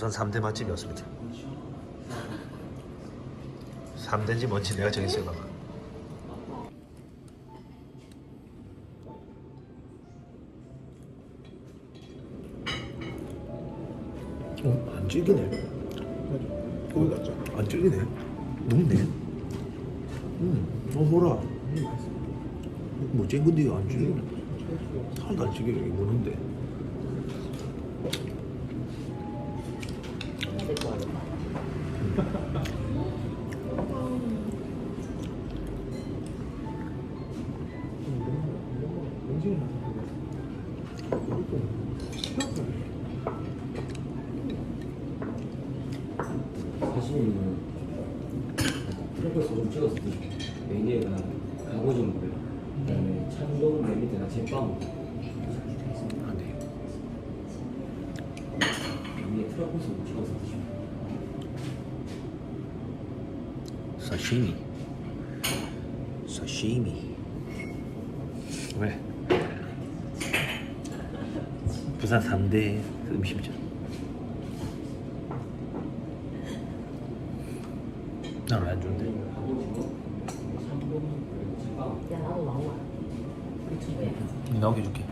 부산 부산 3대 맛집이었습니다. 3대인지 뭔지 내가 정했어요. 어, 안 질기네. 거기 갔죠. 안 질기네. 녹네. 음, 어, 뭐라. 뭐 쨍근데 이거 안 질기네. 살도 안 질기네. 이거 뭐는데. 사실은 프로그래서 좀 찍었어 메뉴가 가고진 그다음에 참돔 맨 밑에가 제빵. 위에 찍어서 드시면 사시미. 사시미. 왜? 부산 3대 음식점. 나는 안 좋은데. 가고진 참돔 그리고 제빵 야 나도 나와 유튜브에 나오게 해줄게.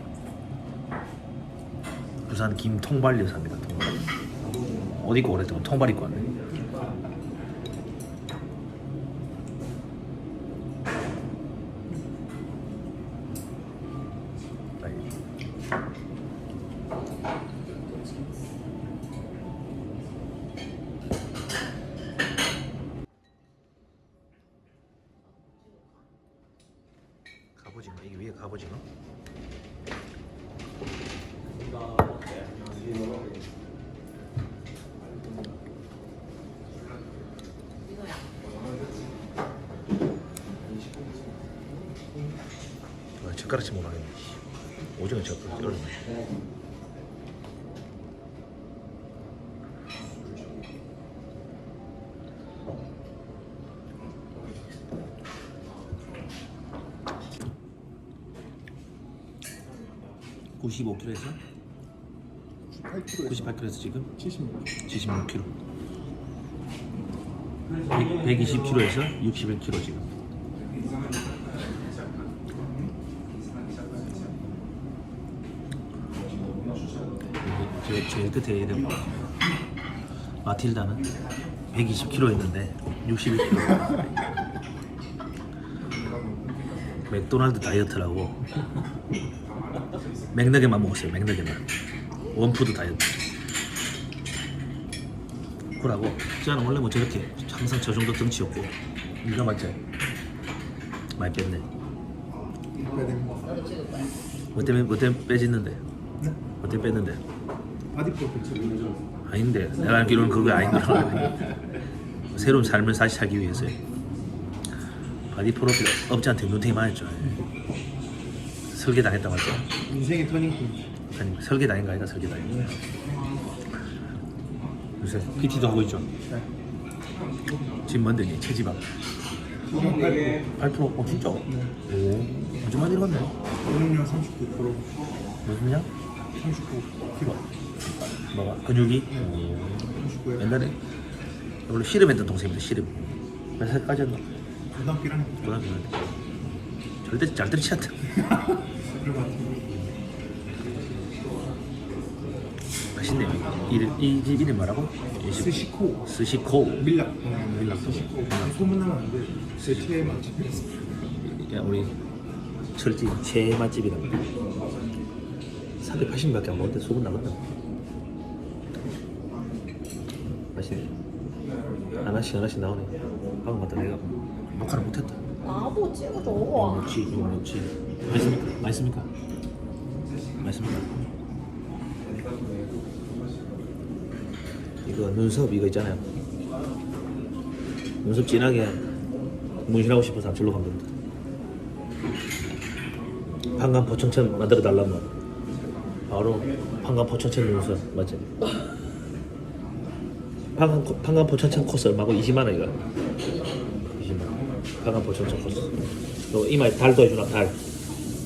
부산 김통발 여사입니다. 통발. 옷 입고 오랬더니 통발 입고 왔네. 빨리. 갑오징어 이게 위에 갑오징어 민호야 아, 젓가락치 못 하겠네 오징어 젓가락 이러네 (95kg에서) 8kg에서. 98kg에서 지금? 76kg. 76kg 120kg에서 61kg 지금. 제일, 끝에 이름 마틸다는 120kg 있는데 61kg 맥도날드 다이어트라고 맥너게만 먹었어요 맥너게만. 원푸드 다이어트. 그러고. 저는 원래 뭐 저렇게 항상 저 정도 덩치였고. 네가 맞지? 많이 뺐네. 뭐 때문에 뭐 때문에 빼짓는데? 네? 뭐 때문에 뺐는데? 바디 프로필 아닌데. 내가 알기로는 그거 아닌가. 새로운 삶을 다시 살기 위해서요. 바디 프로필 업자한테 눈탱이 맞았죠 설계 당했다 맞죠? 인생의 터닝point. 아니 설계 당한 거 아니다 설계 당한 거 요새 PT도 하고 있죠 네. 지금 뭔데 체지방 소금 8%. 8%어 진짜? 네. 오 아주 많이 잃었네 근육량 39%. 무슨 냐 39kg. 뭐가 근육이? 39에 옛날에 원래 씨름했던 동생입니다 씨름 몇 살까지 했나? 고등학교랑 고등학교 때 절대 잘 때리지 않다. 맛있네요 이름, 이집 이름 뭐라고? 스시코. 스시코 밀락. 밀락. 스시코. 소문나면 안 돼. 세트의 맛집이었어. 야, 우리 철지 제 맛집이랍니다 480밖에 안 먹었는데 소금 나갔다 맛있네 하나씩 하나씩 나오네 방금 갔다 내가 녹화를 못했다 나도 찍어줘 이거 먹지 이거 먹지 맛있습니까? 맛있습니까? 맛있습니까? 이거 눈썹 이거 있잖아요 눈썹 진하게 문신하고 싶어서 저로 가면 됩니다 판간 포천천 만들어 달라면 바로 판간 포천천 눈썹 맞지? 판간, 코- 판간 포천천 코스 얼마고 20만 원 이거 20만 원 판간 포천천 코스 또 이마에 달도 해주나 달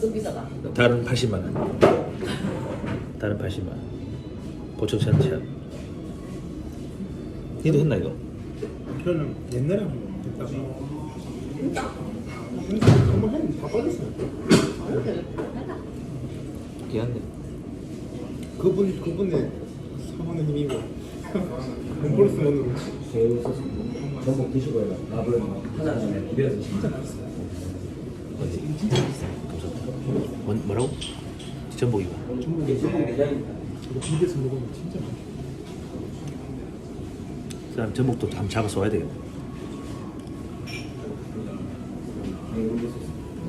그 비싸다 달은 80만 원 달은 80만 원 포천천 천 니도 했나 이거? 저는 옛날에 한번 했다가 진짜? 한번 했는데 다 빠졌어요. 귀한데 그분 그분의 사원의 힘이고 홈플러스만으로 새우 소스 전복 드시고 해요. 밥을 하나씩 비벼서 진짜 맛있어요. 뭐, 뭐라고? 전복 이가 이게 전복 내장입니다. 이거 집에서 먹으면 진짜 맛있어. 그다음 전복도 한번 잡아서 와야.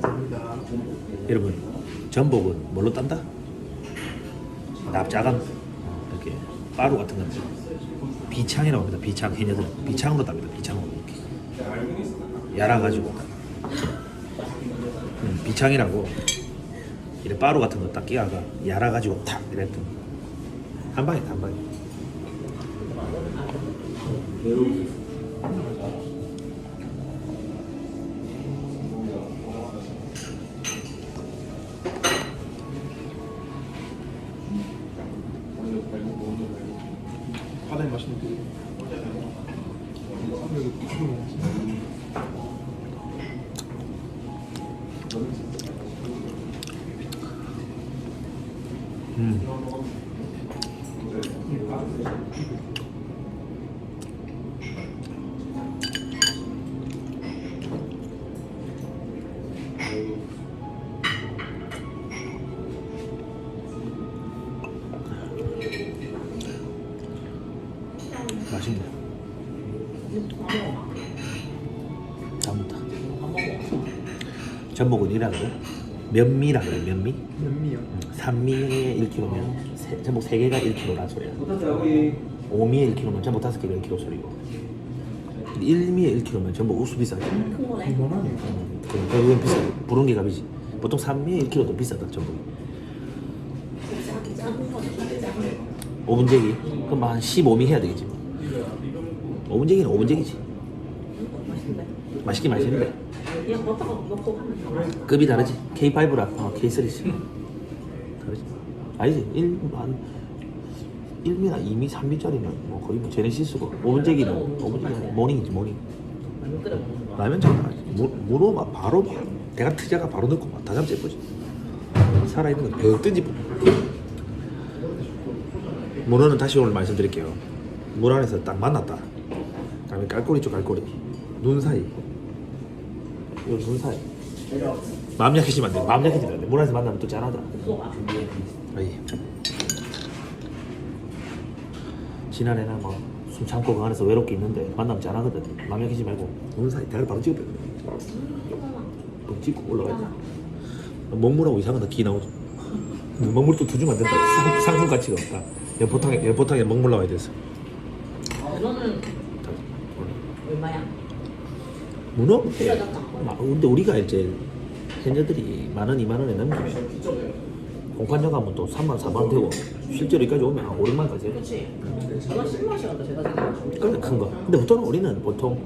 감사합니다. 여러분 전복은 뭘로 딴다? 납작한 어, 이렇게 빠루 같은 건데 비창이라고 합니다 비창 해녀들 비창으로 땁니다 비창으로 이렇게 야라가지고 음, 비창이라고 이래 빠루 같은 거 딱 끼어가 야라가지고 탁 이랬던 한 방에 한 방에. 바다에 맛있는 그 여기 이거 먹었지. 음. 맛있네. 다 묻다. 전복은 이라고 면미라 그래 면미. 산미에 1kg면 세, 전복 3개가 1kg란 소리야. 여기 오미에 1kg면 전복 5개가 1kg 소리고. 1미에 1kg면 전복 우수 비싸지. 큰 거네. 이만하네. 그 결국엔 비싸. 부른 게 값이지. 보통 3미에 1kg도 비싸다 전복이. 작은 작은 거네. 작은 거. 5분제기 그럼 한 15미 해야 되겠지. 5분제기는 5분제기지. 맛있는데. 맛있긴 맛있는데 그냥 먹고 하면. 급이 다르지. K5랑 어, K3지. 다르지. 아니지. 1, 한 1미나 2미, 3미짜리는 뭐 거의 뭐 제네시스고 5분제기는 5분제기는 모닝이지 모닝. 라면 장난 아니지. 무, 문어 막 바로 막 대가 트자가 바로 넣고 막 다 잡지 예쁘지. 살아있는 건벽 뜬지 뭐. 문어는 다시 오늘 말씀드릴게요. 물 안에서 딱 만났다. 그다음에 깔꼬리 쪽 깔꼬리. 눈 사이. 요눈 사이. 마음 약해지면 안 돼. 마음 약해지면 안 돼. 물 안에서 만나면 또 짠하다. 속아. 아이. 지난해나 뭐숨 참고 그 안에서 외롭게 있는데 만나면 짠하거든. 마음 약해지지 말고 눈 사이 대가리 바로 찍어버려. 또 찍고 올라가야지. 먹물하고 이상한 거기 나오죠. 먹물 또 두주면 안 된다. 상, 상품 가치가 없다. 연포탕에 연포탕에 먹물 나와야 돼서. 너는 얼마야? 문어? 마- 근데 우리가 이제 해녀들이 만 원, 이만 원에 넘기면 공판역 가면 또 3만, 4만 원 되고 실제로 여기까지 오면 한 5, 6만까지 해요. 그렇지. 저는 10만원씩한다 제가 지금. 그래 큰 거. 근데 보통 우리는 보통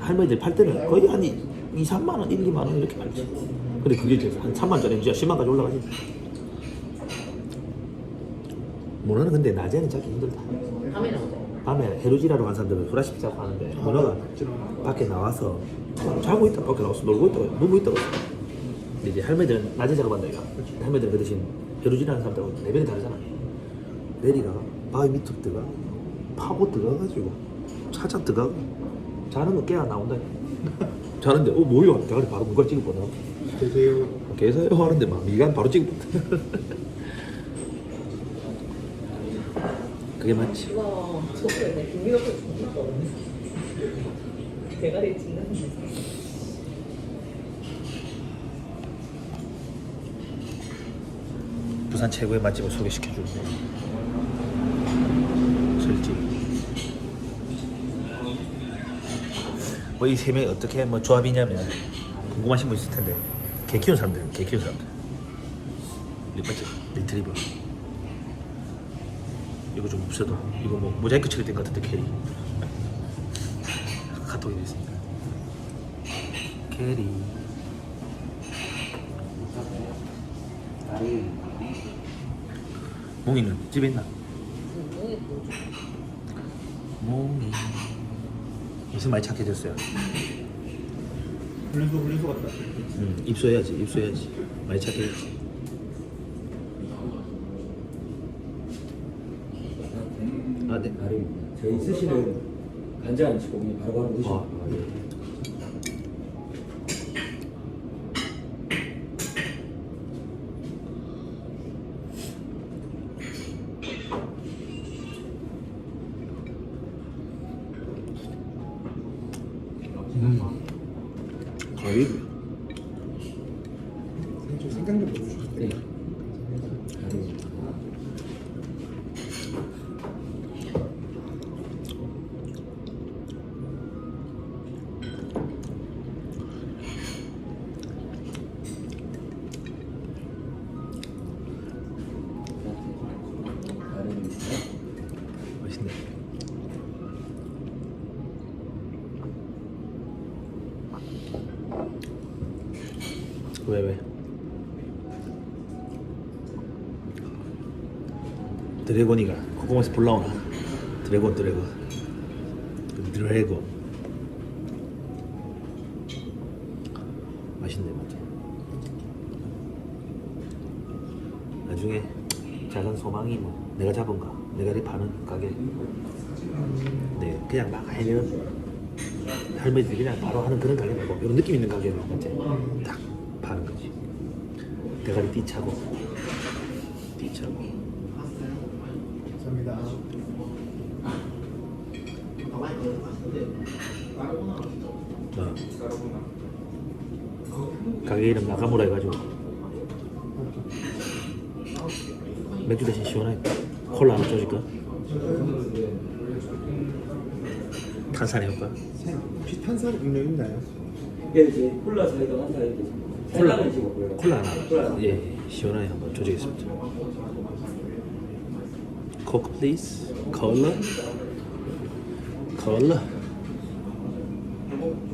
할머니들 팔 때는 거의 한 2, 2 3만 원, 1, 2만 원 이렇게 팔지. 근데 그게 이제 한 3만짜리 이제 10만까지 올라가지. 문어는 근데 낮에는 잡기 힘들다. 밤에는 어때? 밤에 해루지라로 간 사람들은 후라식 자고 하는데 문어가 밖에 나와서 자고 있다 밖에 나와서 놀고 있다고 누워 있다고 근데 이제 할매들은 낮에 작업한다 이거 할매들은 그 대신 해루지라는 사람들하고 레벨이 다르잖아 내리가 바위 밑으로 들어가 파고 들어가가지고 찾아 들어가고 자는 거 깨야 나온다. 자는데 어 뭐야 대가리 바로 문걸 찍었거든 되세요. 계세요? 하는데 막 미간 바로 찍었거든 그게 맞지. 김미역을 존나 떠오르네. 대가리 찍는 부산 최고의 맛집을 소개시켜주는 술집. 뭐이 세 명이 어떻게 뭐 조합이냐면 궁금하신 분 있을 텐데 개 키우는 사람들, 개 키우는 사람들. 리퍼집, 리트리버. 이거 좀 없어도 이거 뭐 모자이크 처리된 것 같은데 캐리. 카톡이 돼 있습니다. 캐리. 몽이는 집에 있나? 응, 몽이 무슨 많이 착해졌어요. 분리수 분리수 같다. 음, 입수해야지, 입수해야지. 많이 착해졌지. 아, 네. 저희 스시는 간장 안 치고 그냥 바로바로 드시면 아, 돼요. 가 드래곤이가 콧구멍에서 불 나오나? 드래곤 드래곤. 드래곤. 맛있네 맞죠? 나중에 작은 소망이 뭐 내가 잡은 거 내가 이 파는 가게. 네 그냥 막 하면 할머니들이 그냥 바로 하는 그런 가게 말고 이런 느낌 있는 가게로 이제 딱 파는 거지. 대가리 띠 차고. 띠 차고 감사합니다. 어. 가게 이름 나가무라 해가지고 맥주 대신 시원하게 콜라 하나 줘줄까? 탄산이 효과 혹시 탄산 음료 있나요? 예, 이제 콜라 사이다 한 사이다. 콜라 콜라 찍었고요. 콜라 하나 콜라. 예, 예 시원하게 한번 줘주겠습니다 코크 플리즈 콜라 콜라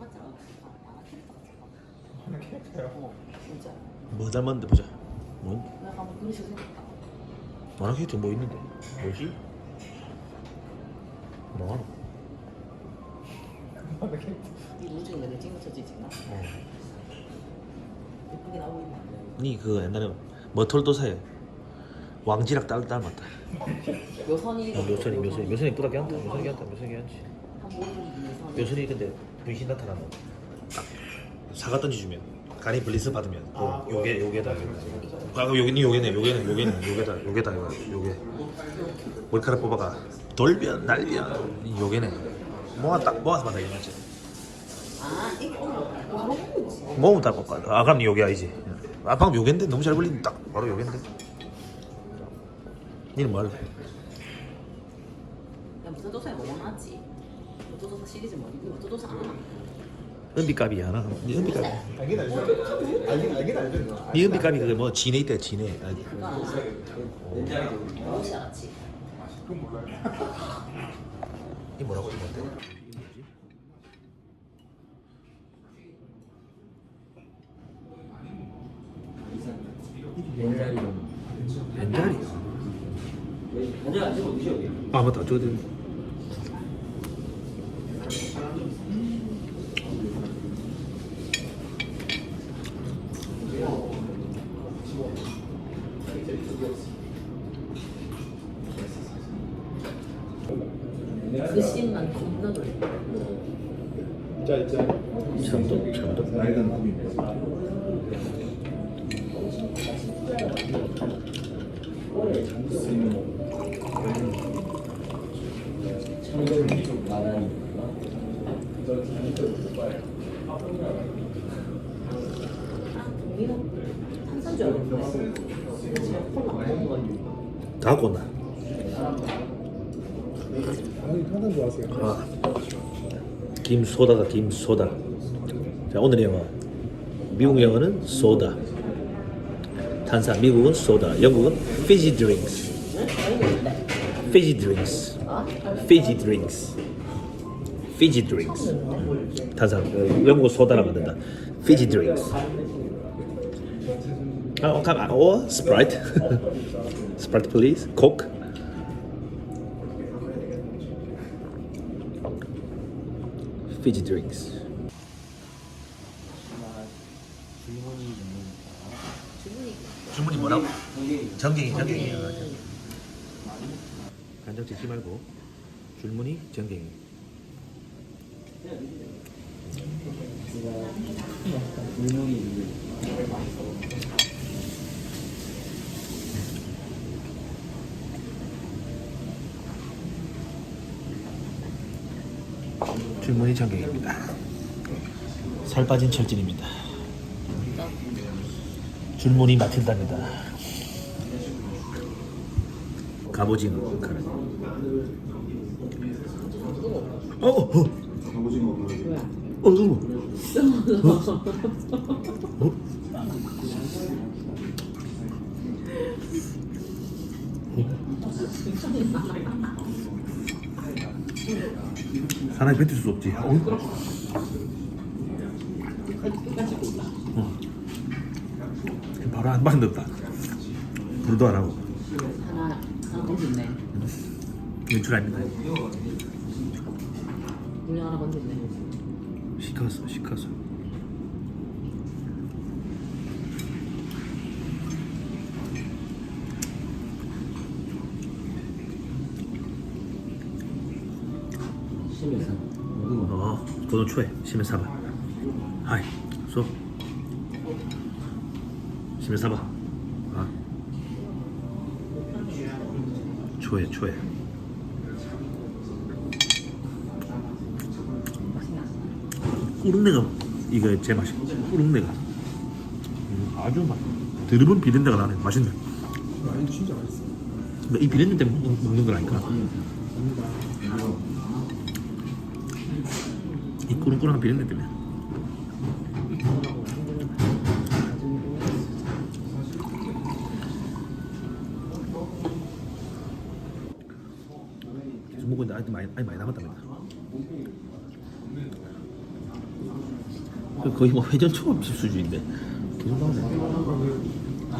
아, 캐릭터 캐릭터요. 어, 진짜. 뭐 닮았는데 보자 뭐? 뭐 그런 식으로 생겼다. 만화 캐릭터 뭐 있는데 뭐지? 뭐 하노? 하나 캐릭터. 이 우중에 내가 거 찍나? 어. 예쁘게 나오고 있나? 니그 옛날에 머털도사에 왕지락 딸 닮았다 묘선이. 어, 묘선이 묘선이 묘선이 이쁘다 괜찮다 묘선이 괜찮다 묘선이 괜찮지 한 모르는 묘선. 묘선이 근데 분신 나타나면 딱 사과 던지주면 간이 블리스 받으면 요, 요게 요게다 아 요게 요게네 요게네 요게네 요게다 요게다 요 요게. 머리카락 뽑아가. 돌변 날변 요게네. 모아 딱 모아서 받아 이거지 아, 이거 바로 있지. 모으면 딱 뽑아. 아 그럼 요게 아니지. 아 방금 요게인데 너무 잘 걸리는 딱 바로 요게인데. 니는 뭐 할래? 야, 무조도사에 뭐 하지? 무조도사 시리즈 뭐 무조도사 안 하나? 은비값이 하나 니 은비값 알긴 알죠. 알긴 알긴 알죠. 니 은비값이 그게 뭐 진해 있대 진해 아, 그거 안 하나? 무엇이 알았지? 그건 몰라요. 이 뭐라고 이건데? 된장이 벤자리 간장 안 치고 드셔도 돼요. 아 맞다 저거 그 씬만 겁나 놀래. 참돔 참돔 나이가 나옵니다. 참돔 만원이니까. 이거 탄산주 알았는데 제가 콜라 안 먹어 온다 아니 탄산 좋아하세요? 아, 김소다가 김소다. 자 오늘의 영어. 미국 영어는 소다. 탄산. 미국은 소다. 영국은 fizzy drinks. fizzy drinks. fizzy drinks. fizzy drinks. 탄산. 어, 영국은 소다라 만든다. fizzy drinks. 아, 아, 어, 스프라이트. 스프라이트 please. coke. fizzy drinks. 주문이 뭐라고? 전갱이 전갱이 간장 찍지 말고 줄무늬 전갱이 줄무늬 전갱입니다. 살 빠진 철진입니다. 줄무늬 마틸다입니다. 갑오징어 카레 어, 어, 어, 어, 어, 어? 사람이 뱉을 수 없지. 어? 어. 바로 한방 넣었다. 불도 안 하고 하나 하나 건졌네 연출 아닙니다. 물량 하나 건졌네 시켰어, 시켰어. 심해서 먹으면 어, 고등 초에 심해 사바. 하이, 소. 심해 사바. 아. 초에 초에. 꾸릉내가 이거 제 맛이. 꾸릉내가. 음, 아주 맛. 드르분 비린내가 나네. 맛있네. 아니 진짜 맛있어. 근데 이 비린내 때문에 먹- 먹는 거라니까. 이 꾸릉꾸릉한 비린내 때문에. 계속 먹고 있는데 아직 많이, 많이 남았답니다. 그 거의 뭐 회전 초밥 수준인데 계속 나오네.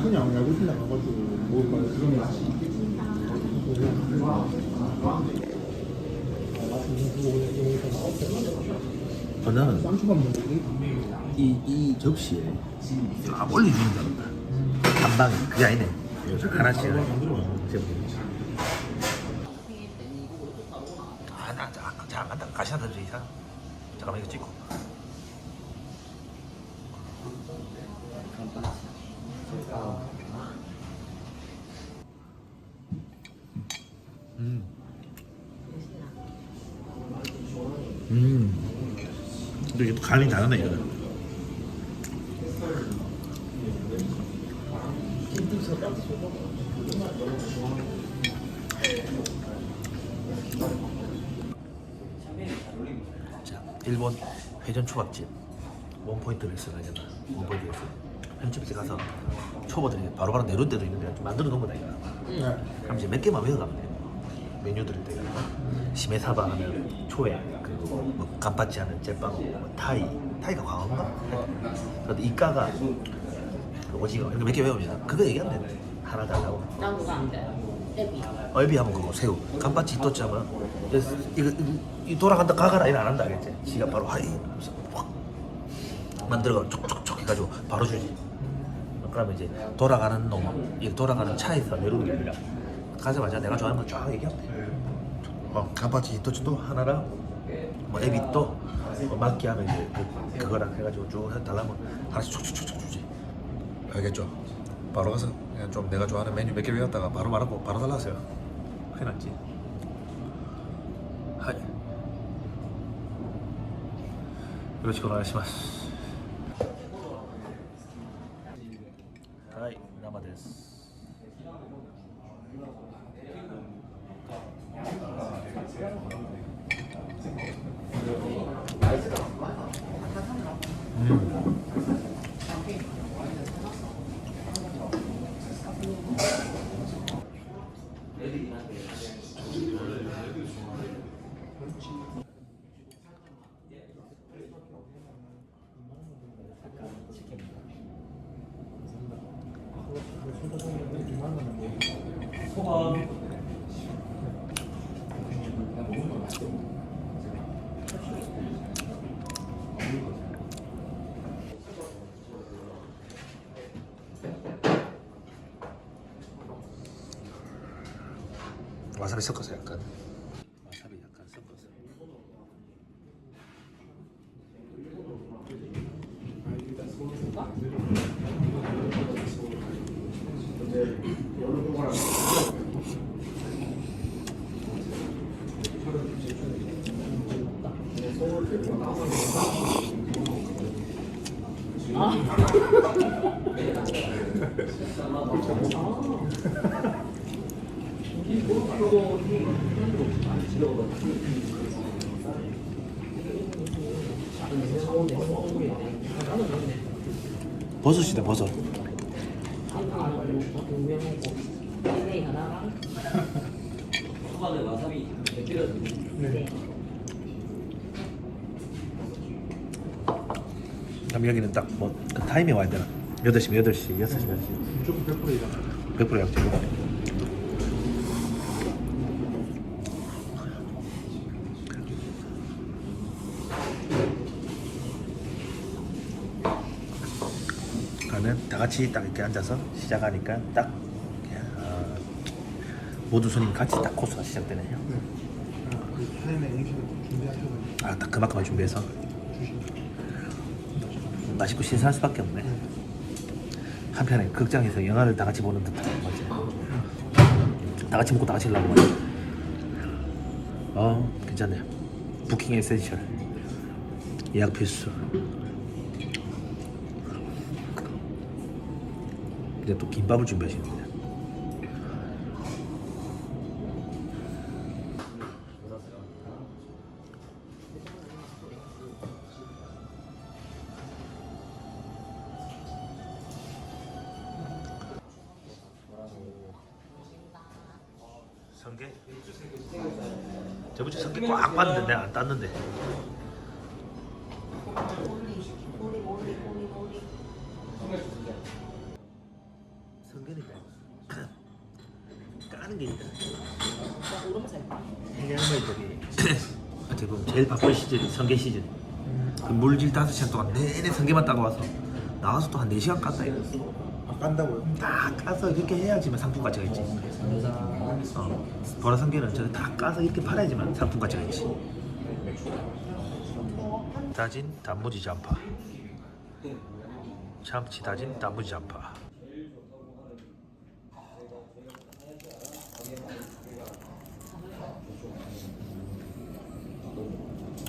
그냥 야구 팀 나가가지고 먹을 거야. 그런 거 아, 나는 먹는데 이, 이 접시에 다 올려주는 줄 알았다. 한 방에 그게 아니네. 이거 하나씩 하나씩. 제가 생일 때는 이거 이렇게 바로 나 아, 나, 자, 자, 안 간다. 가시나 던져 이상. 잠깐만 이거 찍고. 음. 음. 근데 이게 또 간이 다르네 이거는. 자, 일본 회전 초밥집 원포인트 레스토랑이잖아. 원포인트 레스토랑. 편집실 가서 초보들이 바로바로 내놓은 데도 있는데 좀 만들어 놓은 거다 이거. 네. 그럼 이제 몇 개만 외워가면 돼. 메뉴들을 내가 시메사바 하면 초야 뭐 간파치 하면 젤빵 뭐 타이 타이가 광어인가? 그런데 이까가 그 오징어 이렇게 몇 개 외우면 그거 얘기하면 돼. 하나 달라고. 난 그거 안 돼 애비 얼비 하면 그거 새우 간파치 히토치 하면 이거, 이거, 이 돌아간다 가가라 이거 안 한다 알겠지? 지가 바로 하이 하면서 확 만들어가 촉촉촉 해가지고 바로 주지 그러면 이제 돌아가는 놈 이 돌아가는 차에서 내려오는 게 아니라 가자마자 내가 좋아하는 거 쫙 얘기하면 돼 어, 간파치 히토치도 하나랑 뭐 에비또 뭐 막기 하면 이제 그- 그거랑 해가지고 쭉 달라면 하나씩 촉촉촉촉 주지 알겠죠? 바로 가서 그냥 좀 내가 좋아하는 메뉴 몇개 외웠다가 바로 말하고 바로 달라서요. 큰일 났지. 하이. 고생하시마스. Ne diyeyim? 와사비 섞어서 약간. 와사비 약간 섞어서 버섯이다 버섯 초반에 와사비 100kg 네. 그럼 여기는 딱 뭐 그 타임에 와야 되나 8시면 8시 6시면 6시 무조건 100%이잖아. 100% 약속 그러면 다 같이 딱 이렇게 앉아서 시작하니까 딱 어, 모든 손님 같이 딱 코스가 시작되네요. 네. 아, 그 타임에 음식을 준비하셔서 아, 딱 그만큼만 준비해서 주시면 맛있고 신선할 수밖에 없네. 한편에 극장에서 영화를 다 같이 보는 듯한 맞지? 다 같이 먹고 다 같이 나오고 말이야. 어, 괜찮네요. 부킹 에센셜 예약 필수. 이제 또 김밥을 준비하시는데. 성게? 저번 주 성게 꽉 봤는데 안 땄는데. 시즌이 성게 시즌. 그 물질 다섯 시간 동안 내내 성게만 따고 와서 나와서 또 한 4시간 깠다 이거. 아 깐다고요? 다 까서 이렇게 해야지만 상품 가치가 있지. 어, 보라 성게는 저기 다 까서 이렇게 팔아야지만 상품 가치가 있지. 다진 단무지 잠파. 참치 다진 단무지 잠파.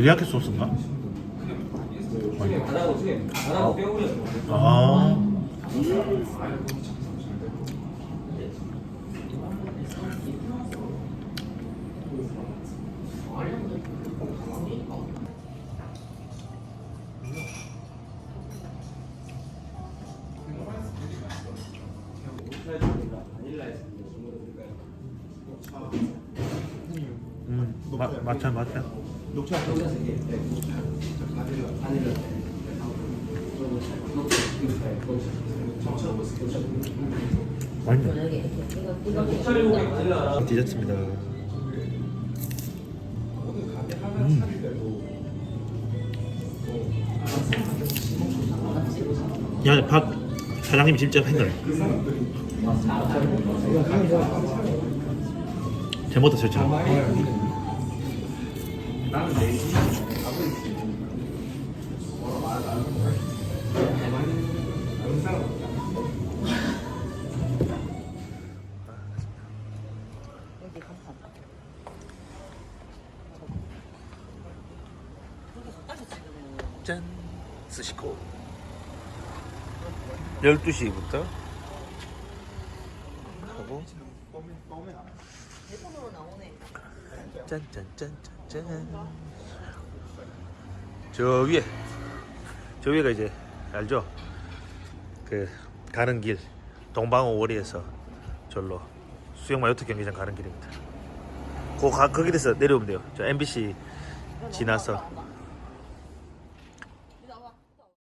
데리야끼 소스인가? 바다 고 중에 바다고 빼버렸어 아 음, 마, 맞죠 맞죠 녹차 맛있네 디저트입니다 음. 야, 밥 직접 한 거네. 잘못다 설정. 나는 내지 아버지 여기 간판. 여기 가까이서 찍으면 짠. 스시코 12시부터 하고. 짠짠짠짠 짠 저 위에 저 위에가 이제 알죠? 그 가는 길 동방호 월리에서 절로 수영마 요트 경기장 가는 길입니다. 그, 가, 그 내려오면 돼요. 저 MBC 지나서